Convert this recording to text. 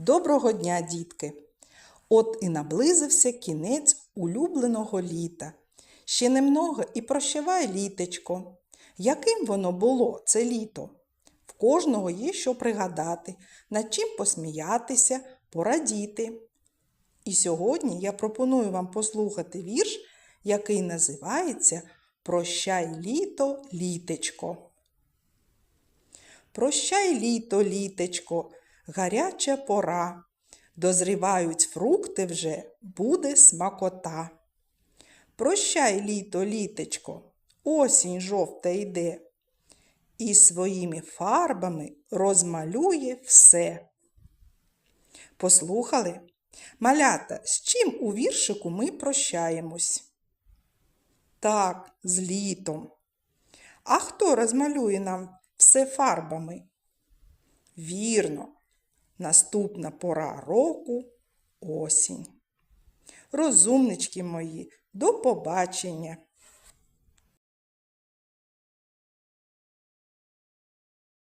Доброго дня, дітки! От і наблизився кінець улюбленого літа. Ще немного і прощавай літечко. Яким воно було, це літо? В кожного є що пригадати, над чим посміятися, порадіти. І сьогодні я пропоную вам послухати вірш, який називається Прощай літо, літечко. Прощай літо, літечко, гаряча пора. Дозрівають фрукти вже, буде смакота. Прощай літо, літечко, осінь жовта йде. І своїми фарбами розмалює все. Послухали? Малята, з чим у віршику ми прощаємось? Так, з літом. А хто розмалює нам все фарбами? Вірно, наступна пора року осінь. Розумнички мої, до побачення!